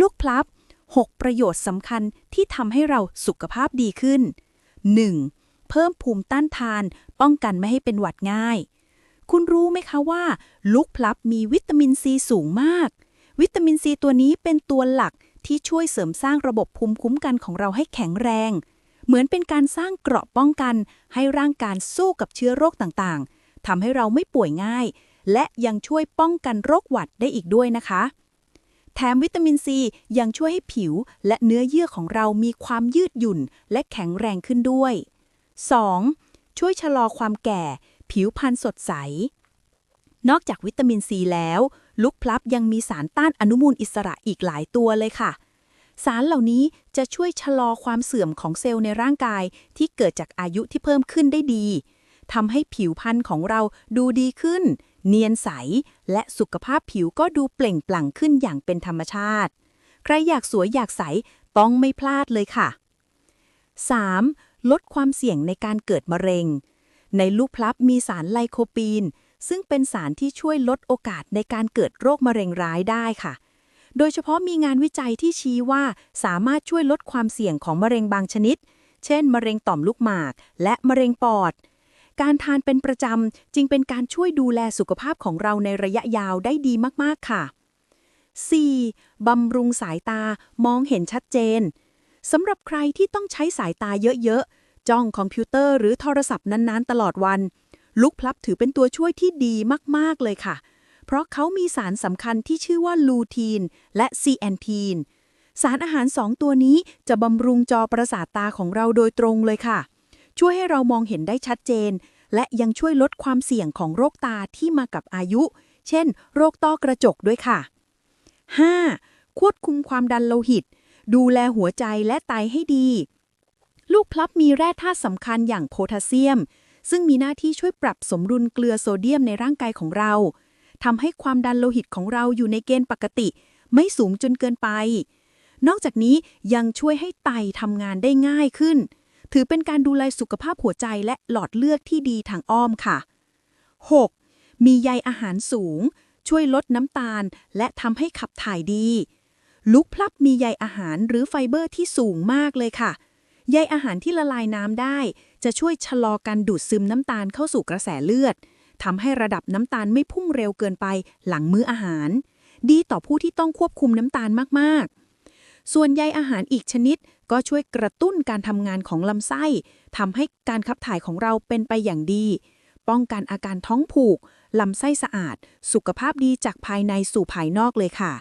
ลูกพลับ 6 ประโยชน์สำคัญที่ทำให้เราสุขภาพดีขึ้น 1. เพิ่มภูมิต้านทาน ป้องกันไม่ให้เป็นหวัดง่าย คุณรู้ไหมคะว่า ลูกพลับมีวิตามินซีสูงมาก วิตามินซีตัวนี้เป็นตัวหลักที่ช่วยเสริมสร้างระบบภูมิคุ้มกันของเราให้แข็งแรง เหมือนเป็นการสร้างเกราะป้องกัน ให้ร่างกายสู้กับเชื้อโรคต่างๆทำให้เราไม่ป่วยง่าย และยังช่วยป้องกันโรคหวัดได้อีกด้วยนะคะ แถมวิตามินซียังช่วยให้ผิวและเนื้อเยื่อของเรามีความยืดหยุ่นและแข็งแรงขึ้นด้วย 2. ช่วยชะลอความแก่ ผิวพรรณสดใส นอกจากวิตามินซีแล้ว ลูกพลับยังมีสารต้านอนุมูลอิสระอีกหลายตัวเลยค่ะ สารเหล่านี้จะช่วยชะลอความเสื่อมของเซลล์ในร่างกายที่เกิดจากอายุที่เพิ่มขึ้นได้ดีทำให้ผิวพรรณของเราดูดีขึ้น เนียนใส และสุขภาพผิวก็ดูเปล่งปลั่งขึ้นอย่างเป็นธรรมชาติ ใครอยากสวยอยากใสต้องไม่พลาดเลยค่ะ 3. ลดความเสี่ยงในการเกิดมะเร็ง ในลูกพลับมีสารไลโคปีน ซึ่งเป็นสารที่ช่วยลดโอกาสในการเกิดโรคมะเร็งร้ายได้ค่ะ โดยเฉพาะมีงานวิจัยที่ชี้ว่าสามารถช่วยลดความเสี่ยงของมะเร็งบางชนิด เช่น มะเร็งต่อมลูกหมาก และมะเร็งปอด การทานเป็นประจำจึงเป็นการช่วยดูแลสุขภาพของเราในระยะยาวได้ดีมากๆค่ะ 4. บำรุงสายตามองเห็นชัดเจนสำหรับใครที่ต้องใช้สายตาเยอะๆ จ้องคอมพิวเตอร์หรือโทรศัพท์นานๆ ตลอดวันลุกพลับถือเป็นตัวช่วยที่ดีมากๆเลยค่ะ เพราะเขามีสารสำคัญที่ชื่อว่าลูทีน และซีแอนทีน สารอาหารสองตัวนี้จะบำรุงจอประสาทตาของเราโดยตรงเลยค่ะ ช่วยให้เรามองเห็นได้ชัดเจน และยังช่วยลดความเสี่ยงของโรคตาที่มากับอายุ เช่น โรคต้อกระจกด้วยค่ะ 5. ควบคุมความดันโลหิต ดูแลหัวใจและไตให้ดี ลูกพลับมีแร่ธาตุสำคัญอย่างโพแทสเซียม ซึ่งมีหน้าที่ช่วยปรับสมดุลเกลือโซเดียมในร่างกายของเราทำให้ความดันโลหิตของเราอยู่ในเกณฑ์ปกติ ไม่สูงจนเกินไป นอกจากนี้ยังช่วยให้ไตทำงานได้ง่ายขึ้น ถือเป็นการดูแลสุขภาพหัวใจและหลอดเลือดที่ดีทางอ้อมค่ะ 6. มีใยอาหารสูง ช่วยลดน้ำตาล และทำให้ขับถ่ายดีลุกพลับมีใยอาหารหรือไฟเบอร์ที่สูงมากเลยค่ะ ใยอาหารที่ละลายน้ำได้ จะช่วยชะลอการดูดซึมน้ำตาลเข้าสู่กระแสเลือดทำให้ระดับน้ำตาลไม่พุ่งเร็วเกินไปหลังมื้ออาหาร ดีต่อผู้ที่ต้องควบคุมน้ำตาลมากๆ ส่วนใยอาหารอีกชนิด ก็ช่วยกระตุ้นการทำงานของลำไส้ทำให้การขับถ่ายของเราเป็นไปอย่างดี ป้องกันอาการท้องผูกลำไส้สะอาด สุขภาพดีจากภายในสู่ภายนอกเลยค่ะ